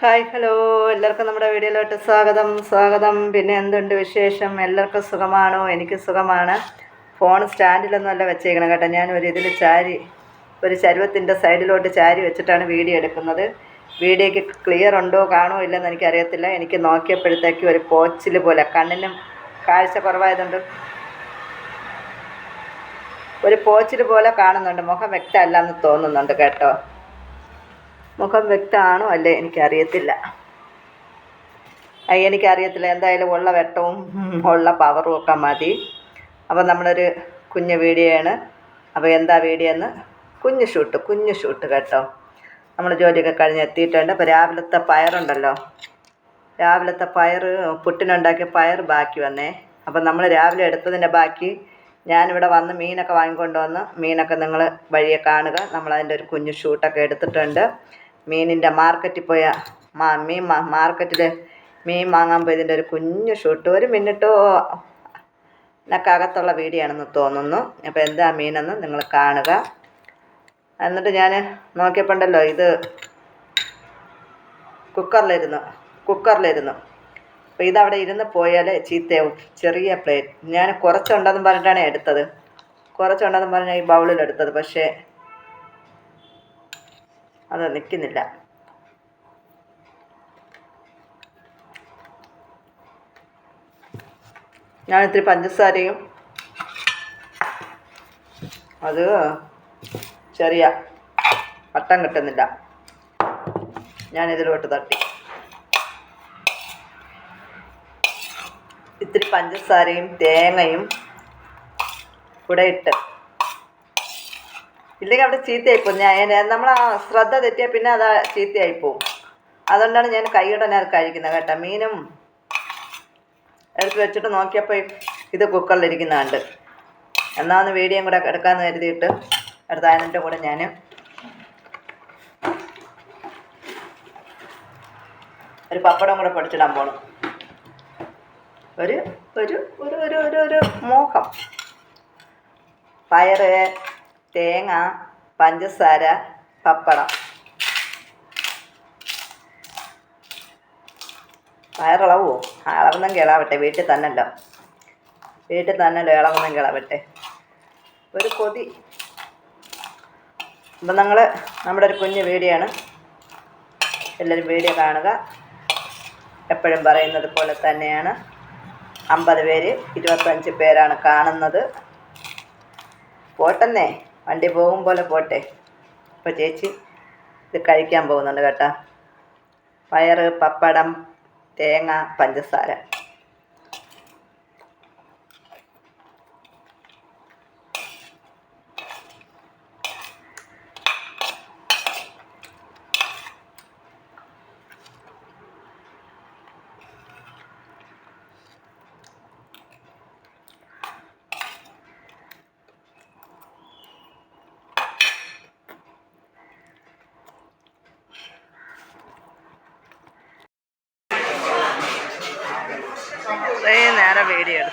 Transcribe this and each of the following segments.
Hi hello. എല്ലാവർക്കും നമ്മുടെ വീഡിയോയിലോട്ട് സ്വാഗതം. സ്വാഗതം. പിന്നെ എന്തുണ്ട് വിശേഷം? എല്ലാവർക്കും സുഖമാണോ? എനിക്ക് സുഖമാണ്. ഫോൺ സ്റ്റാൻഡിലൊന്നും അല്ല വെച്ചേക്കണം കേട്ടോ. ഞാൻ ഒരു ഇതിൽ ചാരി ഒരു ചരുവത്തിന്റെ സൈഡിലോട്ട് ചാരി വെച്ചിട്ടാണ് വീഡിയോ എടുക്കുന്നത്. വീഡിയോയ്ക്ക് ക്ലിയർ ഉണ്ടോ കാണോ ഇല്ലെന്ന് എനിക്കറിയത്തില്ല. എനിക്ക് നോക്കിയപ്പോഴത്തേക്ക് ഒരു പോച്ചിൽ പോലെ കണ്ണിനും കാഴ്ച കുറവായതുകൊണ്ട് ഒരു പോച്ചിൽ പോലെ കാണുന്നുണ്ട്. മുഖം വ്യക്തമല്ല എന്ന് തോന്നുന്നുണ്ട് കേട്ടോ. മുഖം വ്യക്തമാണോ അല്ലേ? എനിക്കറിയത്തില്ല. എനിക്കറിയത്തില്ല. എന്തായാലും ഉള്ള വെട്ടവും ഉള്ള പവറും ഒക്കെ മതി. അപ്പോൾ നമ്മളൊരു കുഞ്ഞു വീഡിയോ ആണ് അപ്പോൾ എന്താ വീഡിയോ എന്ന് കുഞ്ഞു ഷൂട്ട് കുഞ്ഞു ഷൂട്ട് കേട്ടോ. നമ്മൾ ജോലിയൊക്കെ കഴിഞ്ഞ് എത്തിയിട്ടുണ്ട്. അപ്പോൾ രാവിലത്തെ പയറുണ്ടല്ലോ രാവിലത്തെ പയർ പുട്ടിനുണ്ടാക്കിയ പയർ ബാക്കി വന്നേ. അപ്പം നമ്മൾ രാവിലെ എടുത്തതിന്റെ ബാക്കി ഞാനിവിടെ വന്ന് മീനൊക്കെ വാങ്ങിക്കൊണ്ട് വന്ന് മീനൊക്കെ നിങ്ങൾ വഴിയെ കാണുക. നമ്മളതിന്റെ ഒരു കുഞ്ഞു ഷൂട്ടൊക്കെ എടുത്തിട്ടുണ്ട്. മീനിന്റെ മാർക്കറ്റിൽ പോയ മീൻ മാർക്കറ്റിൽ മീൻ വാങ്ങാൻ പോയതിന്റെ ഒരു കുഞ്ഞു ഷൂട്ട്. ഒരു മിനിറ്റോ എന്നൊക്കെ അകത്തുള്ള വീഡിയോ ആണെന്ന് തോന്നുന്നു. അപ്പോൾ എന്താ മീനെന്ന് നിങ്ങൾ കാണുക. എന്നിട്ട് ഞാൻ നോക്കിയപ്പോണ്ടല്ലോ ഇത് കുക്കറിലിരുന്നു കുക്കറിലിരുന്നു. അപ്പോൾ ഇതവിടെ ഇരുന്ന് പോയാൽ ചീത്തയാവും. ചെറിയ പ്ലേറ്റ്. ഞാൻ കുറച്ചുണ്ടെന്ന് പറഞ്ഞിട്ടാണ് എടുത്തത്. കുറച്ചുണ്ടെന്ന് പറഞ്ഞാൽ ഈ ബൗളിലെടുത്തത്. പക്ഷേ അത് നിൽക്കുന്നില്ല ഞാൻ ഇത്തിരി പഞ്ചസാരയും അത് ചെറിയ വട്ടം കിട്ടുന്നില്ല. ഞാൻ ഇതിലോട്ട് തട്ടി. ഇത്തിരി പഞ്ചസാരയും തേങ്ങയും കൂടെ ഇട്ട് ഇല്ലെങ്കിൽ അവിടെ ചീത്തയായിപ്പോവും. ഞാൻ നമ്മൾ ആ ശ്രദ്ധ തെറ്റിയാൽ പിന്നെ അത് ചീത്തയായിപ്പോവും. അതുകൊണ്ടാണ് ഞാൻ കൈയോടെ അത് കഴിക്കുന്നത് കേട്ടോ. മീനും എടുത്ത് വെച്ചിട്ട് നോക്കിയപ്പോൾ ഇത് കുക്കറിലിരിക്കുന്ന കണ്ട് എന്നാ ഒന്ന് വീഡിയോയും കൂടെ എടുക്കാമെന്ന് കരുതിയിട്ട് അടുത്ത കൂടെ ഞാൻ ഒരു പപ്പടം കൂടെ പൊടിച്ചിടാൻ പോകണം ഒരു ഒരു ഒരു ഒരു ഒരു മോഹം. പയറ് തേങ്ങ പഞ്ചസാര പപ്പടം. വയറിളവോ ഇളവുന്നെങ്കിൽ ഇളവട്ടെ. വീട്ടിൽ തന്നല്ലോ. വീട്ടിൽ തന്നല്ലോ. ഇളവുന്നെങ്കിൽ ഇളവട്ടെ. ഒരു കൊതി. അപ്പം നിങ്ങൾ നമ്മുടെ ഒരു കുഞ്ഞു വീഡിയോ ആണ് എല്ലാവരും വീഡിയോ കാണുക. എപ്പോഴും പറയുന്നത് പോലെ തന്നെയാണ്. അമ്പത് പേര് ഇരുപത്തഞ്ച് പേരാണ് കാണുന്നത്. പോട്ടെന്നേ. വണ്ടി പോകും പോലെ പോട്ടെ. അപ്പോൾ ചേച്ചി ഇത് കഴിക്കാൻ പോകുന്നുണ്ട് കേട്ടോ. പയറ് പപ്പടം തേങ്ങ പഞ്ചസാര ഇത്രയും നേരം വീഡിയോ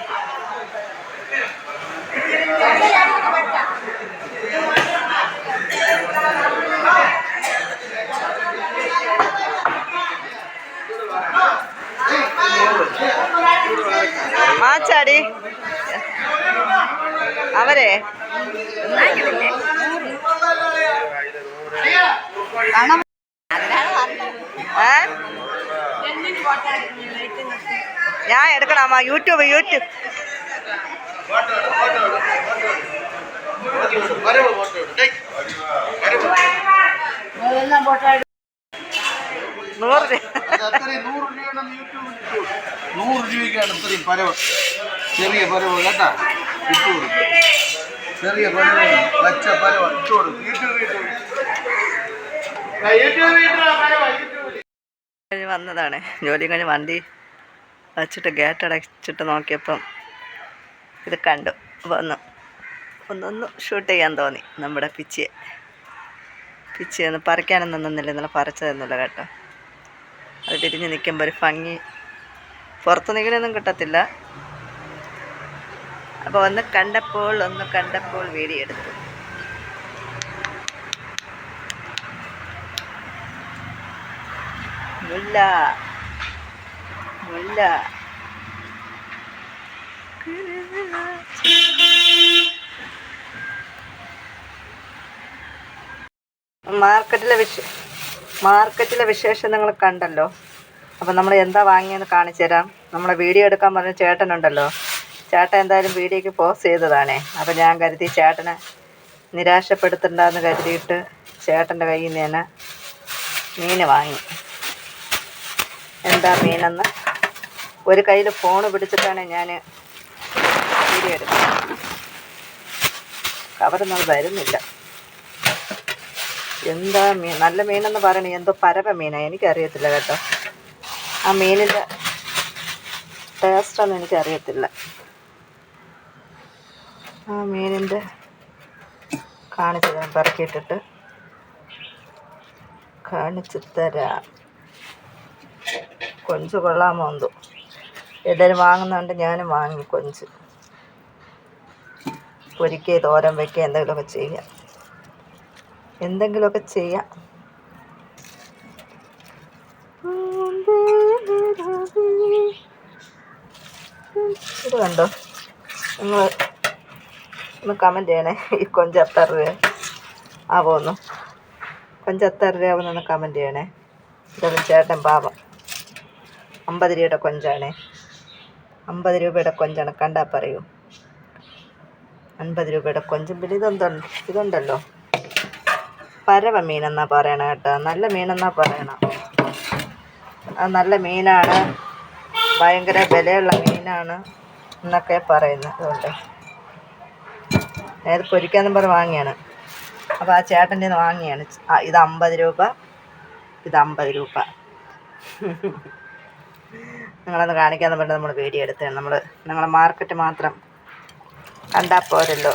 ആ മാച്ചാടി ഞാൻ എടുക്കണമാ യൂട്യൂബ് യൂട്യൂബ് നൂറ് നൂറ് രൂപയ്ക്കാണ് ഇത്രയും പരവ് ചെറിയ പരവ് കേട്ടാ ഇട്ടു കൊടുക്കും ചെറിയ പരവ് പച്ച പരവ് ഇട്ടു കൊടുക്കും യൂട്യൂബ് യൂട്യൂബ് വന്നതാണ്. ജോലി കഴിഞ്ഞ് വണ്ടി വച്ചിട്ട് ഗേറ്റ് അടച്ചിട്ട് നോക്കിയപ്പം ഇത് കണ്ടു. ഒന്ന് ഒന്നൊന്ന് ഷൂട്ട് ചെയ്യാൻ തോന്നി നമ്മുടെ പിച്ചിയെ. പിച്ചിയൊന്ന് പറിക്കാനൊന്നും നിന്നില്ല. ഇന്നലെ പറിച്ചതൊന്നുമില്ല കേട്ടോ. അത് തിരിഞ്ഞ് നിൽക്കുമ്പോൾ ഒരു ഭംഗി. പുറത്ത് നിൽക്കണൊന്നും കിട്ടത്തില്ല. അപ്പോൾ ഒന്ന് കണ്ടപ്പോൾ ഒന്ന് കണ്ടപ്പോൾ വീഡിയോ മുല്ല. മുല്ല മാർക്കറ്റിലെ വിശ മാർക്കറ്റിലെ വിശേഷം നിങ്ങൾ കണ്ടല്ലോ. അപ്പം നമ്മൾ എന്താ വാങ്ങിയെന്ന് കാണിച്ചു തരാം. നമ്മളെ വീഡിയോ എടുക്കാൻ പറഞ്ഞ ചേട്ടനുണ്ടല്ലോ. ചേട്ടൻ എന്തായാലും വീഡിയോക്ക് പോസ് ചെയ്തതാണേ. അപ്പം ഞാൻ കരുതി ചേട്ടനെ നിരാശപ്പെടുത്തണ്ടെന്ന് കരുതിയിട്ട് ചേട്ടന്റെ കയ്യിൽ നിന്ന് തന്നെ മീൻ വാങ്ങി. എന്താ മീനെന്ന്? ഒരു കയ്യിൽ ഫോൺ പിടിച്ചിട്ടാണ് ഞാൻ വീഡിയോ എടുക്കുന്നത് കവറൊന്നും വരുന്നില്ല. എന്താ മീൻ നല്ല മീനെന്ന് പറയണേ എന്തോ പരവ മീനാണ് എനിക്കറിയത്തില്ല കേട്ടോ. ആ മീനിന്റെ ടേസ്റ്റൊന്നും എനിക്കറിയത്തില്ല. ആ മീനിന്റെ കാണിച്ചു തരാം പറക്കിയിട്ടിട്ട്. കാണിച്ചു തരാം. കൊഞ്ചു കൊള്ളാമോ എന്തോ. എല്ലാവരും വാങ്ങുന്നുണ്ട് ഞാനും വാങ്ങി കൊഞ്ച്. പൊരിക്കുക തോരൻ വയ്ക്കുക എന്തെങ്കിലുമൊക്കെ ചെയ്യാം. എന്തെങ്കിലുമൊക്കെ ചെയ്യാം. ഇത് കണ്ടോ? നിങ്ങൾ ഒന്ന് കമന്റ് ചെയ്യണേ. ഈ കൊഞ്ച് എത്ര രൂപ ആവുമെന്ന് കൊഞ്ച് എത്ര രൂപ ഒന്ന് കമന്റ് ചെയ്യണേ. ഇതൊരു ചേട്ടൻ പാപം അമ്പത് രൂപയുടെ കൊഞ്ചാണേ. അമ്പത് രൂപയുടെ കൊഞ്ചാണ്. കണ്ടാൽ പറയൂ. അൻപത് രൂപയുടെ കൊഞ്ചും. പിന്നെ ഇതെന്തുണ്ട്? ഇതുണ്ടല്ലോ. പരവ മീനെന്നാ പറയണ കേട്ടോ. നല്ല മീനെന്നാ പറയണം. അത് നല്ല മീനാണ്. ഭയങ്കര വിലയുള്ള മീനാണ് എന്നൊക്കെ പറയുന്നത്. അതുകൊണ്ട് ഏത് പൊരിക്കാന്നും പറഞ്ഞ് വാങ്ങിയാണ്. അപ്പോൾ ആ ചേട്ടന്റെ നിന്ന് വാങ്ങിയാണ്. ഇത് അമ്പത് രൂപ. ഇത് അമ്പത് രൂപ. നിങ്ങളൊന്ന് കാണിക്കാന്ന് പറഞ്ഞ് നമ്മൾ വീഡിയോ എടുത്തതാണ് നമ്മൾ നിങ്ങളെ മാർക്കറ്റ് മാത്രം കണ്ടാൽ പോരല്ലോ.